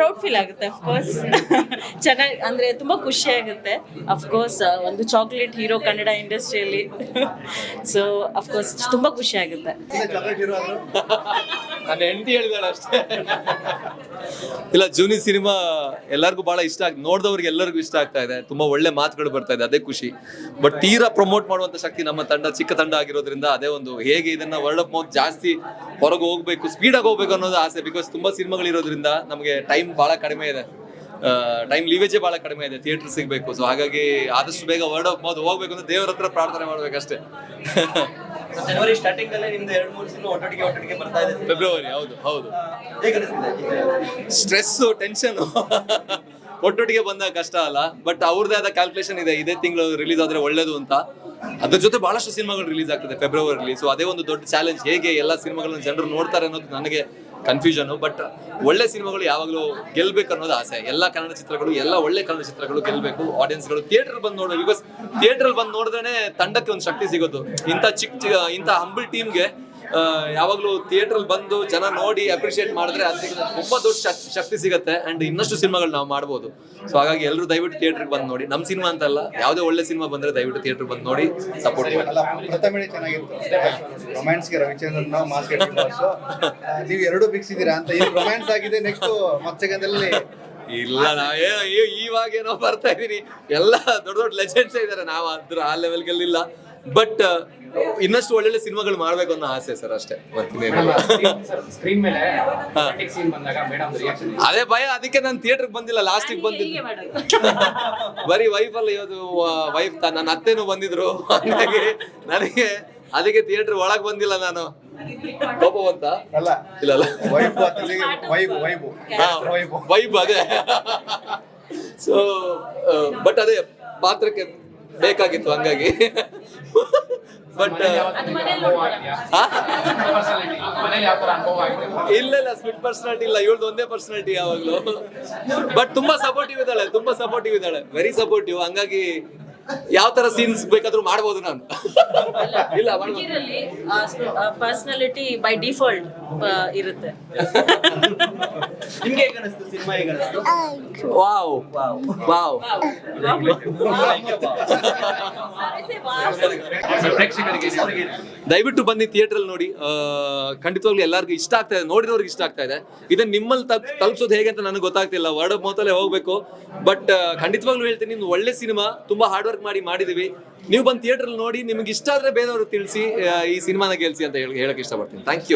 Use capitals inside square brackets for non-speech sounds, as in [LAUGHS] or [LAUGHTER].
Proud feel ಆಗುತ್ತೆ of course ಚೆನ್ನಾಗಿ, ಅಂದರೆ ತುಂಬ ಖುಷಿ ಆಗುತ್ತೆ. ಅಫ್ಕೋರ್ಸ್ ಒಂದು ಚಾಕ್ಲೇಟ್ ಹೀರೋ ಕನ್ನಡ ಇಂಡಸ್ಟ್ರಿಯಲ್ಲಿ ಸೊ ಅಫ್ಕೋರ್ಸ್ ತುಂಬ ಖುಷಿ ನನ್ನ ಹೆಂಡತಿ ಹೇಳಿದಾಳೆ ಅಷ್ಟೇ. ಇಲ್ಲ, ಜೂನಿ ಸಿನಿಮಾ ಎಲ್ಲರಿಗೂ ಬಹಳ ಇಷ್ಟ ಆಗ್, ನೋಡಿದವ್ರಿಗೆ ಎಲ್ಲರಿಗೂ ಇಷ್ಟ ಆಗ್ತಾ ಇದೆ. ತುಂಬಾ ಒಳ್ಳೆ ಮಾತುಗಳು ಬರ್ತಾ ಇದೆ, ಅದೇ ಖುಷಿ. ಬಟ್ ತೀರಾ ಪ್ರಮೋಟ್ ಮಾಡುವಂತ ಶಕ್ತಿ ನಮ್ಮ ತಂಡ, ಚಿಕ್ಕ ತಂಡ ಆಗಿರೋದ್ರಿಂದ ಅದೇ ಒಂದು ಹೇಗೆ ಇದನ್ನ ವರ್ಲ್ಡ್ ಅಪ್ ಮೌತ್ ಜಾಸ್ತಿ ಹೊರಗೆ ಹೋಗ್ಬೇಕು ಸ್ಪೀಡ್ ಆಗಿ ಹೋಗ್ಬೇಕು ಅನ್ನೋದು ಆಸೆ ಬಿಕಾಸ್ ತುಂಬಾ ಸಿನಿಮಾಗಳು ಇರೋದ್ರಿಂದ ನಮಗೆ ಟೈಮ್ ಬಹಳ ಕಡಿಮೆ ಇದೆ. ಟೈಮ್ ಲೀವೇಜೇ ಬಹಳ ಕಡಿಮೆ ಇದೆ ಥಿಯೇಟರ್ ಸಿಗಬೇಕು. ಸೊ ಹಾಗಾಗಿ ಆದಷ್ಟು ಬೇಗ ವರ್ಲ್ಡ್ ಆಫ್ ಮೌತ್ ಹೋಗ್ಬೇಕು ಅಂತ ದೇವರ ಹತ್ರ ಪ್ರಾರ್ಥನೆ ಮಾಡ್ಬೇಕಷ್ಟೇ. [LAUGHS] ಜನವರಿ ಸ್ಟಾರ್ಟಿಂಗ್ ಅಲ್ಲೇ ನಿಮ್ದು ಎರಡು ಮೂರು ಸಿನಿಮಾ ಒಟ್ಟೊಟ್ಟಿಗೆ ಒಟ್ಟೊಟ್ಟಿಗೆ ಬರ್ತಾ ಇದೆ. ಫೆಬ್ರವರಿ ಹೌದು ಹೌದು. ಹೇಗೆ ಅನಿಸ್ತಿದೆ? ಸ್ಟ್ರೆಸ್ ಟೆನ್ಷನ್ [LAUGHS] ಒಟ್ಟೊಟ್ಟಿಗೆ ಬಂದಾಗ ಕಷ್ಟ ಅಲ್ಲ ಬಟ್ ಅವ್ರದೇ ಆದ ಕ್ಯಾಲ್ಕುಲೇಷನ್ ಇದೆ. ಇದೇ ತಿಂಗಳು ರಿಲೀಸ್ ಆದ್ರೆ ಒಳ್ಳೇದು ಅಂತ. ಅದ್ರ ಜೊತೆ ಬಹಳಷ್ಟು ಸಿನಿಮಾಗಳು ರಿಲೀಸ್ ಆಗ್ತದೆ ಫೆಬ್ರವರಿಲಿ ಸೊ ಅದೇ ಒಂದು ದೊಡ್ಡ ಚಾಲೆಂಜ್ ಹೇಗೆ ಎಲ್ಲ ಸಿನಿಮಾಗಳನ್ನ ಜನರು ನೋಡ್ತಾರೆ ಅನ್ನೋದು ನನಗೆ ಕನ್ಫ್ಯೂಷನ್ ಬಟ್ ಒಳ್ಳೆ ಸಿನಿಮಾಗಳು ಯಾವಾಗಲೂ ಗೆಲ್ಬೇಕು ಅನ್ನೋದು ಆಸೆ. ಎಲ್ಲ ಕನ್ನಡ ಚಿತ್ರಗಳು, ಎಲ್ಲ ಒಳ್ಳೆ ಕನ್ನಡ ಚಿತ್ರಗಳು ಗೆಲ್ಬೇಕು. ಆಡಿಯನ್ಸ್ಗಳು ಥಿಯೇಟರ್ ಬಂದು ನೋಡೋದು ಬಿಕಾಸ್ ಥಿಯೇಟರ್ ಬಂದು ನೋಡಿದ್ರೆ ತಂಡಕ್ಕೆ ಒಂದು ಶಕ್ತಿ ಸಿಗೋದು. ಇಂಥ ಚಿಕ್ಕ ಇಂತ ಹಂಬಲ್ ಟೀಮ್ಗೆ ಯಾವಾಗಲೂ ಥಿಯೇಟರ್ ಬಂದು ಜನ ನೋಡಿ ಅಪ್ರಿಷಿಯೇಟ್ ಮಾಡಿದ್ರೆ ಅದಕ್ಕೆ ತುಂಬಾ ದೊಡ್ಡ ಶಕ್ತಿ ಸಿಗುತ್ತೆ ಅಂಡ್ ಇನ್ನಷ್ಟು ಸಿನಿಮಾಗಳು ನಾವು ಮಾಡ್ಬೋದು. ಸೊ ಹಾಗಾಗಿ ಎಲ್ಲರೂ ದಯವಿಟ್ಟು ಥಿಯೇಟ್ರಿಗೆ ಬಂದು ನೋಡಿ. ನಮ್ಮ ಸಿನಿಮಾ ಅಂತಲ್ಲ ಯಾವುದೇ ಒಳ್ಳೆ ಸಿನಿಮಾ ಬಂದ್ರೆ ದಯವಿಟ್ಟು ಥಿಯೇಟರ್ ಬಂದು ನೋಡಿ ಸಪೋರ್ಟ್ ಮಾಡಿ. ರೊಮ್ಯಾನ್ಸ್ಗೆ ರವಿಚಂದ್ರನ್ ಮಾಸ್ಕೆಟ್ ನೀವು ಎರಡು ಬಿಕ್ಸಿದ್ದೀರಾ ಅಂತ. ರೊಮ್ಯಾನ್ಸ್ ಆಗಿದೆ ನೆಕ್ಸ್ಟ್ ಮತ್ಸಗದಲ್ಲಿ ಇಲ್ಲ ನಾವೇ ಇವಾಗ ಏನೋ ಬರ್ತಾ ಇದೀನಿ. ಎಲ್ಲ ದೊಡ್ಡ ದೊಡ್ಡ ಲೆಜೆಂಡ್ಸ್ ಇದಾರೆ. ನಾವು ಅದ್ರ ಆ ಲೆವೆಲ್ಗೆಲ್ಲ ಬಟ್ ಇನ್ನಷ್ಟು ಒಳ್ಳೊಳ್ಳೆ ಸಿನಿಮಾಗಳು ಮಾಡ್ಬೇಕು ಅನ್ನೋ ಆಸೆ ಸರ್ ಅಷ್ಟೇ. ಮತ್ತಿನ್ನೇನಿಲ್ಲ ಸ್ಕ್ರೀನ್ ಮೇಲೆ ಸೀನ್ ಬಂದಾಗ ಮೇಡಮ್ ರಿಯಾಕ್ಷನ್ ಅದೇ ಭಯ ಅದಕ್ಕೆ ನಾನು ಥಿಯೇಟರ್ಗೆ ಬಂದಿಲ್ಲ ಲಾಸ್ಟಿಗೆ ಬಂದಿಲ್ಲ ಬರೀ ವೈಫ್ ಅಲ್ಲ ಇವತ್ತು ವೈಫ್ ನನ್ನ ಅತ್ತೆನೂ ಬಂದಿದ್ರು. ಹಾಗಾಗಿ ನನಗೆ ಅದಕ್ಕೆ ಥಿಯೇಟರ್ ಒಳಗ್ ಬಂದಿಲ್ಲ ನಾನು. ಅಲ್ಲ ಇಲ್ಲ ವೈಬು ಅದೇ. ಸೊ ಬಟ್ ಅದೇ ಪಾತ್ರಕ್ಕೆ ಬೇಕಾಗಿತ್ತು ಹಂಗಾಗಿ. ಬಟ್ ಅದು ಮನೇಲಿ ಮನೇಲಿ ಯಾವ ತರ ಅನುಭವ ಆಗಿದೆ ಇಲ್ಲ ಇಲ್ಲ ಸ್ಪಿಟ್ ಪರ್ಸನಾಲಿಟಿ ಇಲ್ಲ. ಇವಳ್ದು ಒಂದೇ ಪರ್ಸನಾಲಿಟಿ ಯಾವಾಗ್ಲೂ. ಬಟ್ ತುಂಬಾ ಸಪೋರ್ಟಿವ್ ಇದ್ದಾಳೆ ತುಂಬಾ ಸಪೋರ್ಟಿವ್ ಇದ್ದಾಳೆ. ವೆರಿ ಸಪೋರ್ಟಿವ್ ಹಂಗಾಗಿ ಯಾವ ತರ ಸೀನ್ಸ್ ಬೇಕಾದ್ರೂ ಮಾಡ್ಬೋದು ನಾನು. ಇಲ್ಲ ಪರ್ಸನಾಲಿಟಿ ಬೈ ಡಿಫಾಲ್ಟ್ ಇರುತ್ತೆ. [LAUGHS] ನಿಮ್ಗೆ ಹೇಗೆ ಅನಿಸ್ತು ಸಿನಿಮಾ ಹೇಗೆ ಅನಿಸ್ತು? ವಾವ್. ವಾವ್. ದಯವಿಟ್ಟು ಬನ್ನಿ ಥಿಯೇಟರ್ ನೋಡಿ. ಖಂಡಿತವಾಗ್ಲೂ ಎಲ್ಲರಿಗೂ ಇಷ್ಟ ಆಗ್ತಾ ಇದೆ. ನೋಡಿರೋರಿಗೆ ಇಷ್ಟ ಆಗ್ತಾ ಇದೆ. ಇದನ್ನ ನಿಮ್ಮಲ್ಲಿ ತಪ್, ತಲುಪಿಸೋದು ಹೇಗೆ ಅಂತ ನನಗೆ ಗೊತ್ತಾಗ್ತಿಲ್ಲ. ವರ್ಡ್ ಆಫ್ ಮೌತಲ್ಲೇ ಹೋಗ್ಬೇಕು. ಬಟ್ ಖಂಡಿತವಾಗ್ಲೂ ಹೇಳ್ತೀನಿ ನೀವು ಒಳ್ಳೆ ಸಿನಿಮಾ, ತುಂಬಾ ಹಾರ್ಡ್ ವರ್ಕ್ ಮಾಡಿ ಮಾಡಿದೀವಿ. ನೀವು ಬಂದು ಥಿಯೇಟರ್ ನೋಡಿ, ನಿಮ್ಗೆ ಇಷ್ಟ ಆದ್ರೆ ಬೇರೆಯವರು ತಿಳಿಸಿ ಈ ಸಿನಿಮಾನ ಗೆಲ್ಸಿ ಅಂತ ಹೇಳಿ, ಹೇಳಕ್ ಇಷ್ಟಪಡ್ತೀನಿ. Thank you